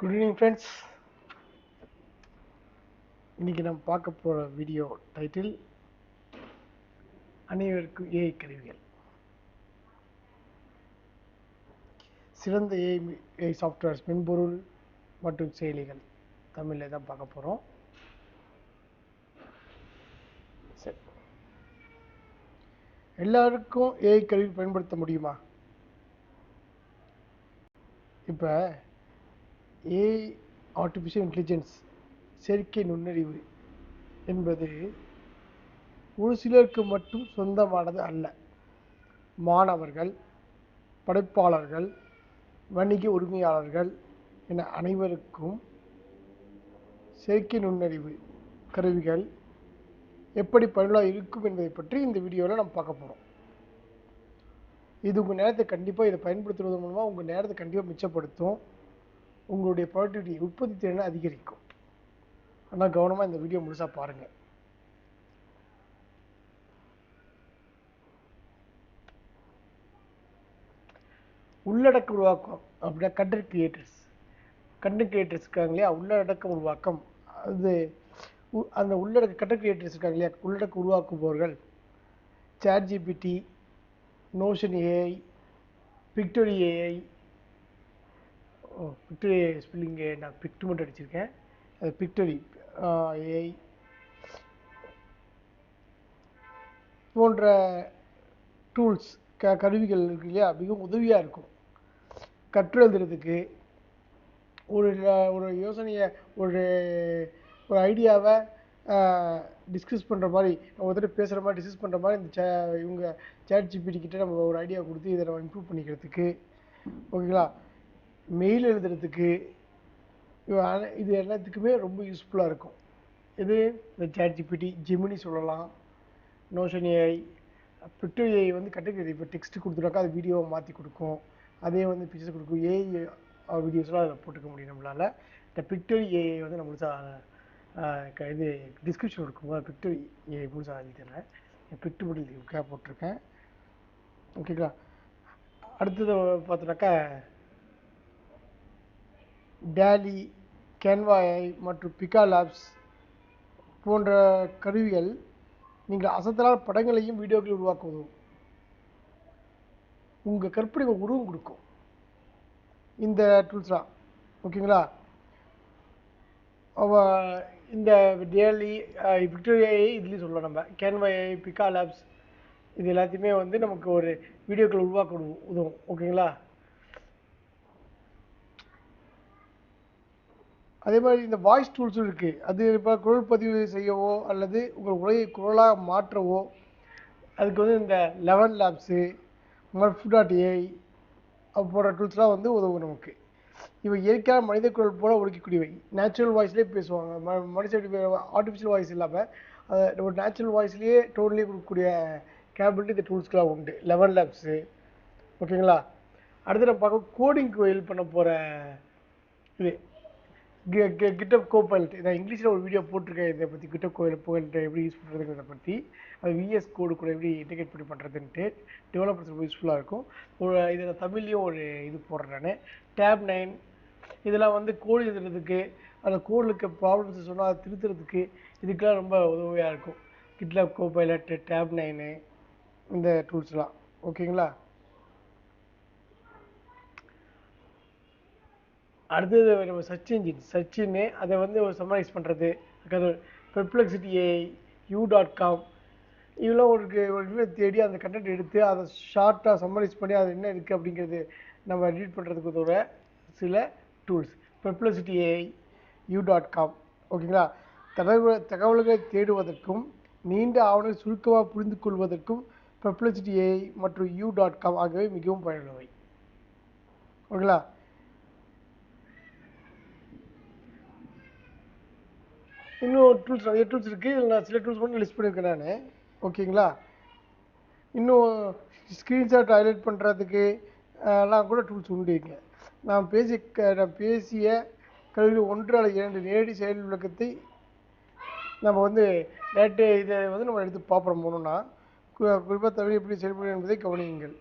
Good evening friends இன்னைக்கு நம்ம பார்க்க போகிற வீடியோ டைட்டில் அனைவருக்கும் ஏஐ கருவிகள். சிறந்த ஏஐ ஏஐ சாஃப்ட்வேர்ஸ் மென்பொருள் மற்றும் செயலிகள் தமிழில் தான் பார்க்க போகிறோம் சரி. எல்லாருக்கும் ஏஐ கருவி பயன்படுத்த முடியுமா? இப்போ ஏஐ ஆர்டிஃபிஷியல் இன்டெலிஜென்ஸ் செயற்கை நுண்ணறிவு என்பது ஒரு சிலருக்கு மட்டும் சொந்தமானது அல்ல. மாணவர்கள் படைப்பாளர்கள் வணிக உரிமையாளர்கள் என அனைவருக்கும் செயற்கை நுண்ணறிவு கருவிகள் எப்படி பயனுள்ளாக இருக்கும் என்பதை பற்றி இந்த வீடியோவில் நம்ம பார்க்க போகிறோம் இது உங்கள் நேரத்தை கண்டிப்பாக இதை பயன்படுத்துவதன் மூலமாக உங்கள் நேரத்தை கண்டிப்பாக மிச்சப்படுத்தும். உங்களுடைய ப்ரொடக்டிவிட்டி உற்பத்தி திறனை அதிகரிக்கும். ஆனால் கவனமாக இந்த வீடியோ முழுசாக பாருங்கள் உள்ளடக்க உருவாக்கம் அப்படின்னா கண்டென்ட் கிரியேட்டர்ஸ் கண்டென்ட் கிரியேட்டர்ஸ் இருக்காங்க இல்லையா? உள்ளடக்க உருவாக்கம். அது உ- அந்த உள்ளடக்க கண்டென்ட் கிரியேட்டர்ஸ் இருக்காங்க இல்லையா? உள்ளடக்க உருவாக்குபவர்கள் ChatGPT Notion AI Pictory AI ஓ பிக்டரி ஸ்பெல்லிங்கு நான் பிக்ட் மட்டும் அடிச்சிருக்கேன். அது பிக்டரி ஏஐ போன்ற டூல்ஸ் க கருவிகள் இருக்கு இல்லையா? மிகவும் உதவியாக இருக்கும். கற்று எழுதுறதுக்கு ஒரு ஒரு யோசனையை ஒரு ஒரு ஐடியாவை டிஸ்கஸ் பண்ணுற மாதிரி ஒருத்தர் பேசுகிற மாதிரி டிஸ்கஸ் பண்ணுற மாதிரி இந்த சே இவங்க சேட் ஜிபிடி கிட்டே நம்ம ஒரு ஐடியா கொடுத்து இதை நம்ம இம்ப்ரூவ் பண்ணிக்கிறதுக்கு. ஓகேங்களா? மெயில் எழுதுறதுக்கு இது எல்லாத்துக்குமே ரொம்ப யூஸ்ஃபுல்லாக இருக்கும். இது இந்த சேட் ஜிபிடி ஜெமினி சொல்லலாம் நோஷன் ஏஐ பிட்டு ஏஐ வந்து கட்டக்கிறது இப்போ டெக்ஸ்ட் கொடுத்துட்டாக்கா அது வீடியோவை மாற்றி கொடுக்கும். அதே வந்து பிக்சர்ஸ் கொடுக்கும். ஏஐ வீடியோஸ்லாம் அதில் போட்டுக்க முடியும் நம்மளால். இந்த பிக்டர் ஏஐ வந்து நம்மளுக்கு இது டிஸ்கிரிப்ஷன் இருக்கும் பிக்டர் ஏஐ முழுசாக எழுதிடுறேன் பிக்டு மட்டும் போட்டிருக்கேன். ஓகேங்களா அடுத்தது பார்த்தோன்னாக்கா டேலி கேன்வாயை மற்றும் பிகா லேப்ஸ் போன்ற கருவிகள் நீங்கள் அசத்தலான படங்களையும் வீடியோக்களையும் உருவாக்க உதவும் உங்கள் கற்பனை உருவம் கொடுக்கும். இந்த டூல்ஸ்லாம் ஓகேங்களா? அவ இந்த டேலி விக்டோரியாயை இதுலேயும் சொல்லலாம் நம்ம. கேன்வாயை பிகா லேப்ஸ் இது எல்லாத்தையுமே வந்து நமக்கு ஒரு வீடியோக்கள் உருவாக்க உதவும். ஓகேங்களா? அதே மாதிரி இந்த வாய்ஸ் டூல்ஸும் இருக்குது அது இப்போ குரல் பதிவு செய்யவோ அல்லது உங்கள் உரையை குரலாக மாற்றவோ அதுக்கு வந்து இந்த eleven labs Murf dot AI போன்ற டூல்ஸ்லாம் வந்து உதவும் நமக்கு. இவை இயற்கையான மனித குரல் போல ஒழிக்கக்கூடியவை நேச்சுரல் வாய்ஸ்லேயே பேசுவாங்க. ம மனுஷன் ஆர்டிஃபிஷியல் வாய்ஸ் இல்லாமல் அதை ஒரு நேச்சுரல் வாய்ஸ்லேயே டோன்லேயே கொடுக்கக்கூடிய கேபிலிட்டி இந்த டூல்ஸ்க்கெலாம் உண்டு. லெவன் லேப்ஸு ஓகேங்களா அடுத்து நம்ம பார்க்க கோடிங் ஹெல்ப் பண்ண போகிற இது. கிட்டப் கோபைலட் நான் இங்கிலீஷில் ஒரு வீடியோ போட்டிருக்கேன். இதை பற்றி கிட்டப் கோயில் கோயில்கிட்ட எப்படி யூஸ் பண்ணுறதுங்கிறத பற்றி அது விஎஸ் கோடு கூட எப்படி இன்டிகேட் பண்ணி பண்ணுறதுன்ட்டு டெவலப்பர்ஸ் ரொம்ப யூஸ்ஃபுல்லாக இருக்கும். ஒரு இதில் தமிழ்லேயும் ஒரு இது போடுறேன் நான். டேப் நைன் இதெல்லாம் வந்து கோடு எழுதுறதுக்கு அந்த கோடில் இருக்க ப்ராப்ளம்ஸ் சொன்னால் அதை திருத்துறதுக்கு இதுக்கெல்லாம் ரொம்ப உதவியாக இருக்கும். கிட்லாப் கோபைலட் டேப் நைனு இந்த டூல்ஸ்லாம் ஓகேங்களா அடுத்தது நம்ம சர்ச் இன்ஜின் சர்ச்சின்னு அதை வந்து ஒரு சம்மரைஸ் பண்ணுறது அதுக்கு Perplexity AI You dot com இதெல்லாம் ஒரு ஒரு தேடி அந்த கண்டென்ட் எடுத்து அதை ஷார்ட்டாக சம்மரைஸ் பண்ணி அது என்ன இருக்குது அப்படிங்கிறது நம்ம ரீட் பண்ணுறதுக்கு உதவுற சில tools Perplexity AI You dot com ஓகேங்களா தகவல் தகவல்களை தேடுவதற்கும் நீண்ட ஆவணங்கள் சுருக்கமாக புரிந்து கொள்வதற்கும் பெர்ப்ளெக்சிட்டி ஏஐ மற்றும் யூ டாட் காம் ஆகியவை மிகவும் பயனுள்ளவை. ஓகேங்களா இன்னும் டூல்ஸ் நிறைய டூல்ஸ் இருக்குது இதில் நான் சில டூல்ஸ் மட்டும் லிஸ்ட் பண்ணியிருக்கேன் நான். ஓகேங்களா இன்னும் ஸ்க்ரீன்ஷாட் ஹைலைட் பண்ணுறதுக்கு எல்லாம் கூட டூல்ஸ் உண்டு இங்கே. நான் பேசி நான் பேசிய கல்வி ஒன்று அல்லது இரண்டு நேரடி செயல் விளக்கத்தை நம்ம வந்து நேற்று இதை வந்து நம்ம எடுத்து பார்ப்போம் போகணுன்னா குறிப்பாக தமிழ் எப்படி செயல்படும் என்பதை கவனியுங்கள்.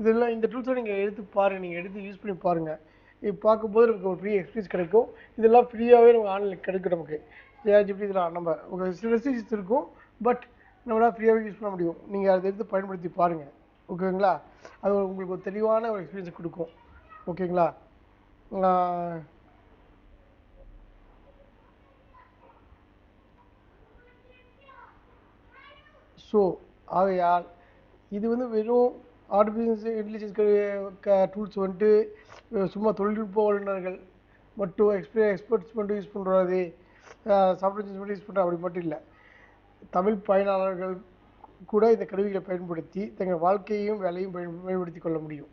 இதெல்லாம் இந்த டூல்ஸை நீங்கள் எடுத்து பாருங்கள் நீங்கள் எடுத்து யூஸ் பண்ணி பாருங்கள் இது பார்க்கும்போது நமக்கு ஒரு ஃப்ரீ எக்ஸ்பீரியன்ஸ் கிடைக்கும். இதெல்லாம் ஃப்ரீயாகவே நமக்கு ஆன்லைனில் கிடைக்கும் நமக்கு. ஏஜிபி இதெல்லாம் நம்ம உங்கள் சில ரெஸ்ட்ரிக்ஷன்ஸ் இருக்கும் பட் நம்மளால் ஃப்ரீயாகவே யூஸ் பண்ண முடியும். நீங்கள் அதை எடுத்து பயன்படுத்தி பாருங்கள் ஓகேங்களா அது ஒரு- உங்களுக்கு ஒரு தெளிவான ஒரு எக்ஸ்பீரியன்ஸ் கொடுக்கும். ஓகேங்களா ஸோ ஆகையால் இது வந்து வெறும் ஆர்டிஃபிஷியல் இன்டெலிஜென்ஸ் டூல்ஸ் வந்துட்டு சும்மா தொழில்நுட்ப வல்லுநர்கள் மட்டும் எக்ஸ்பீரியன் எக்ஸ்பர்ட்ஸ் மட்டும் யூஸ் பண்ணுறது சாஃப்ட்வேர் மட்டும் யூஸ் பண்ணுறேன் அப்படி மட்டும் இல்லை. தமிழ் பயனாளர்கள் கூட இந்த கருவிகளை பயன்படுத்தி தங்கள் வாழ்க்கையையும் வேலையும் பயன் பயன்படுத்தி கொள்ள முடியும்.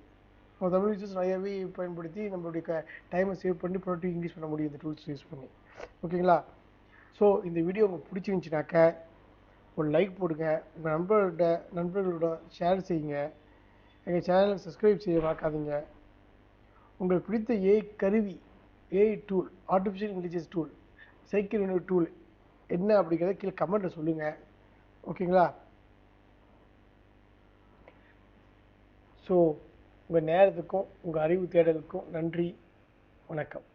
நம்ம தமிழ் யூசர்ஸ் நிறையாவே பயன்படுத்தி நம்மளுடைய க டைமை சேவ் பண்ணி ப்ரொடக்டிவ் இன்க்ரீஸ் பண்ண முடியும் இந்த டூல்ஸ் யூஸ் பண்ணி. ஓகேங்களா ஸோ இந்த வீடியோ உங்களுக்கு பிடிச்சிருந்துச்சினாக்க ஒரு லைக் போடுங்க. உங்கள் நண்பர்களோட நண்பர்களோட ஷேர் செய்யுங்க. எங்கள் சேனலை சப்ஸ்கிரைப் செய்ய மறக்காதீங்க. உங்களுக்கு பிடித்த ஏஐ கருவி AI tool artificial intelligence tool cycle tool என்ன அப்படிங்கிறத கீழே கமெண்ட்டில் சொல்லுங்கள் ஓகேங்களா ஸோ உங்கள் நேரத்துக்கும் உங்கள் அறிவு தேடலுக்கும் நன்றி. வணக்கம்.